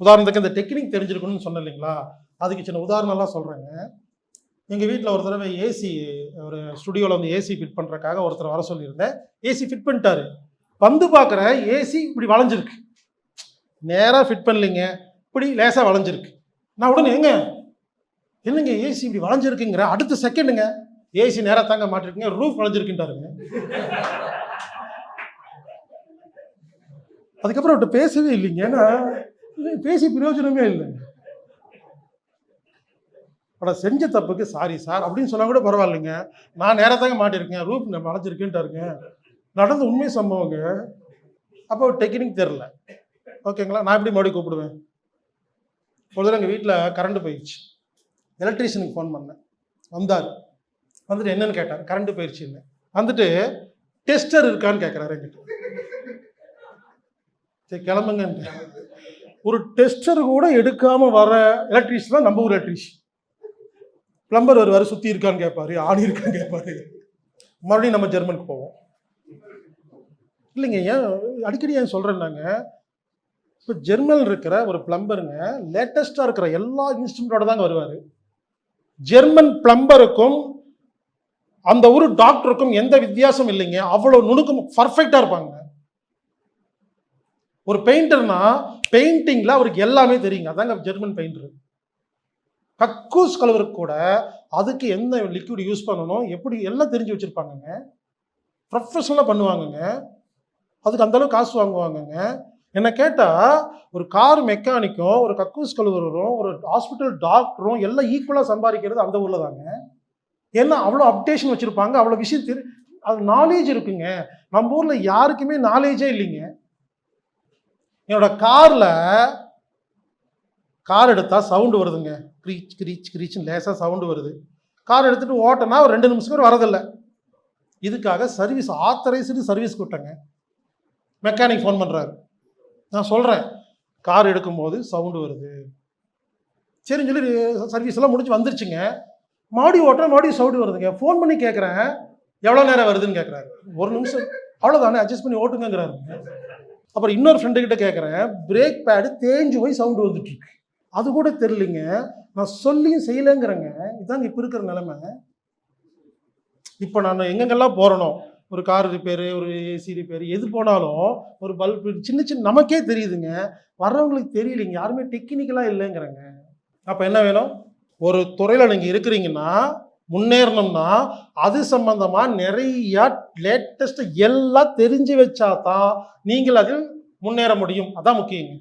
உதாரணத்துக்கு இந்த டெக்னிக் தெரிஞ்சிருக்கணும்னு சொன்னேன் இல்லைங்களா? அதுக்கு சின்ன உதாரணம்லாம் சொல்கிறேங்க எங்கள் வீட்டில் ஒரு தடவை ஏசி ஒரு ஸ்டுடியோவில் வந்து ஏசி ஃபிட் பண்ணுறக்காக ஒருத்தர் வர சொல்லியிருந்தேன். ஏசி ஃபிட் பண்ணிட்டாரு. வந்து பார்க்குறேன் ஏசி இப்படி வளைஞ்சிருக்கு. நேராக ஃபிட் பண்ணலைங்க. இப்படி லேசாக வளைஞ்சிருக்கு. நான் உடனே எங்க என்னங்க ஏசி இப்படி வளைஞ்சிருக்குங்கிற? அடுத்த செகண்டுங்க ஏசி நேராக தாங்க மாட்டிருக்குங்க. ரூஃப் வளைஞ்சிருக்குன்றாருங்க அதுக்கப்புறம் அவர்கிட்ட பேசவே இல்லைங்க. ஏன்னா பேசி பிரயோஜனமே இல்லை. அட செஞ்ச தப்புக்கு சாரி சார் அப்படின்னு சொன்னால் கூட பரவாயில்லைங்க. நான் நேரத்தாங்க மாட்டியிருக்கேன். மாட்டிருக்கேன் ரூப் நம்ம வளைஞ்சிருக்குன்ட்டாருங்க நடந்த உண்மை சம்பவங்க அப்போ டெக்னிக் தெரில ஓகேங்களா? நான் எப்படி மறுபடியும் கூப்பிடுவேன்? ஒரு தடவை எங்கள் வீட்டில் கரண்ட் போயிடுச்சு எலக்ட்ரீஷியனுக்கு ஃபோன் பண்ணேன். வந்தார். வந்துட்டு என்னன்னு கேட்டார். கரண்ட் போயிடுச்சுன்னு வந்துட்டு டெஸ்டர் இருக்கான்னு கேட்குறாரு என்கிட்ட. சரி கிளம்புங்க ஒரு டெஸ்டர் கூட எடுக்காமல் வர எலக்ட்ரீஷியன் தான் நம்ம ஊர் எலக்ட்ரீஷியன் பிளம்பர் வருவார் சுற்றி இருக்கான்னு கேட்பாரு ஆடி இருக்கான்னு கேட்பாரு. மறுபடியும் நம்ம ஜெர்மனுக்கு போவோம். இல்லைங்க ஏன் அடிக்கடி ஏன் சொல்கிறேன்னாங்க இப்போ ஜெர்மன் இருக்கிற ஒரு பிளம்பருங்க லேட்டஸ்ட்டாக இருக்கிற எல்லா இன்ஸ்ட்ருமெண்ட்டோட தாங்க வருவார். ஜெர்மன் பிளம்பருக்கும் அந்த ஒரு டாக்டருக்கும் எந்த வித்தியாசம் இல்லைங்க. அவ்வளோ நுணுக்கம் பர்ஃபெக்டாக இருப்பாங்க. ஒரு பெயிண்டர்னா பெயிண்டிங்கில் அவருக்கு எல்லாமே தெரியுங்க. அதாங்க ஜெர்மன் பெயிண்டர் கக்கூஸ் கலவருக்கு கூட அதுக்கு எந்த லிக்விட் யூஸ் பண்ணணும் எப்படி எல்லாம் தெரிஞ்சு வச்சுருப்பாங்கங்க. ப்ரொஃபஷனலாக பண்ணுவாங்கங்க. அதுக்கு அந்தளவுக்கு காசு வாங்குவாங்கங்க. என்னை கேட்டால் ஒரு கார் மெக்கானிக்கும் ஒரு கக்கூஸ் கழுவுறரும் ஒரு ஹாஸ்பிட்டல் டாக்டரும் எல்லாம் ஈக்குவலாக சம்பாதிக்கிறது அந்த ஊரில் தாங்க. ஏன்னா அவ்வளோ அப்டேஷன் வச்சுருப்பாங்க. அவ்வளோ விஷயம் தெரி அது நாலேஜ் இருக்குங்க. நம்ம ஊரில் யாருக்குமே நாலேஜே இல்லைங்க. என்னோட காரில் கார் எடுத்தால் சவுண்டு வருதுங்க. க்ரீச் க்ரீச் க்ரீச்னு லேசாக சவுண்டு வருது. கார் எடுத்துகிட்டு ஓட்டினா ஒரு ரெண்டு நிமிஷம் பேர் வரதில்லை. இதுக்காக சர்வீஸ் ஆத்தரைஸ்டு சர்வீஸ் கூட்டங்க. மெக்கானிக் ஃபோன் பண்ணுறாரு நான் சொல்கிறேன் கார் எடுக்கும்போது சவுண்டு வருது. சரின்னு சொல்லி சர்வீஸ் எல்லாம் முடிஞ்சு வந்துருச்சுங்க. மாடி ஓட்டுறேன் மாடி சவுண்டு வருதுங்க. ஃபோன் பண்ணி கேட்குறேன் எவ்வளோ நேரம் வருதுன்னு கேட்குறாரு ஒரு நிமிஷம். அவ்வளோதானே அட்ஜஸ்ட் பண்ணி ஓட்டுங்கிறாரு அப்புறம் இன்னொரு ஃப்ரெண்டு கிட்ட கேட்குறேன் பிரேக் பேடு தேஞ்சு போய் சவுண்டு வந்துட்டு இருக்கு அது கூட தெரிலிங்க நான் சொல்லியும் செய்யலைங்கிறேங்க. இதுதாங்க இப்போ இருக்கிற நிலைமை. இப்போ நான் எங்கெங்கெல்லாம் போகிறனோ ஒரு கார் ரிப்பேரு ஒரு ஏசி ரிப்பேர் எது போனாலும் ஒரு பல்ப் சின்ன சின்ன நமக்கே தெரியுதுங்க. வர்றவங்களுக்கு தெரியலைங்க. யாருமே டெக்னிக்கலாக இல்லைங்கிறங்க. அப்போ என்ன வேணும்? ஒரு துறையில் நீங்கள் இருக்கிறீங்கன்னா முன்னேறணும்னா அது சம்பந்தமாக நிறைய லேட்டஸ்ட் எல்லாம் தெரிஞ்சு வச்சா தான் நீங்கள் அதில் முன்னேற முடியும். அதான் முக்கியங்க